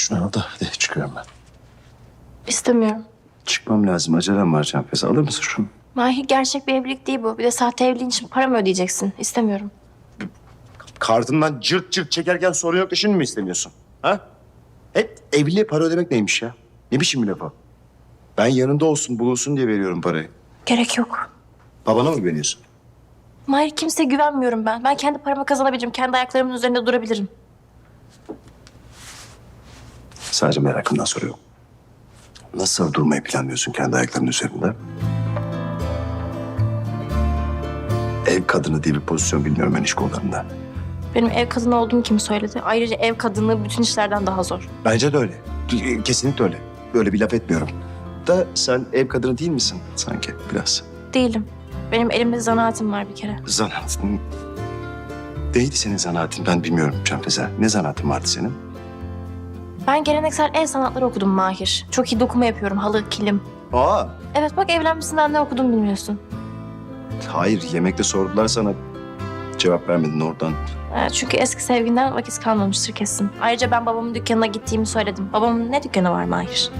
şunu al da hadi çıkıyorum ben. İstemiyorum. Çıkmam lazım. Acelem var Canfeza. Alır mısın şunu? Mahir gerçek bir evlilik değil bu. Bir de sahte evliliğin için para mı ödeyeceksin? İstemiyorum. Kartından cırt cırt çekerken sorun yok şimdi mi istemiyorsun? Ha? Hep evliliğe para ödemek neymiş ya? Ne biçim bir laf o? Ben yanında olsun, bulunsun diye veriyorum parayı. Gerek yok. Babana mı güveniyorsun? Mahir kimseye güvenmiyorum ben. Ben kendi paramı kazanabilirim. Kendi ayaklarımın üzerinde durabilirim. Sadece merakımdan soruyorum. Nasıl durmayı planlıyorsun kendi ayaklarının üzerinde? Ev kadını diye bir pozisyon bilmiyorum ben iş kollarında. Benim ev kadını olduğumu kim söyledi? Ayrıca ev kadını bütün işlerden daha zor. Bence de öyle. Kesinlikle öyle. Böyle bir laf etmiyorum. Da sen ev kadını değil misin sanki biraz? Değilim. Benim elimde zanaatim var bir kere. Zanaat. Neydi senin zanaatin ben bilmiyorum Canfeza. Ne zanaatın vardı senin? Ben geleneksel el sanatları okudum Mahir. Çok iyi dokuma yapıyorum. Halı, kilim. Aa. Evet bak evlenmişsinden ne okudum bilmiyorsun. Hayır yemekte sordular sana. Cevap vermedin oradan. Ee, çünkü eski sevginden vakit kalmamıştır kesin. Ayrıca ben babamın dükkanına gittiğimi söyledim. Babamın ne dükkanı var Mahir?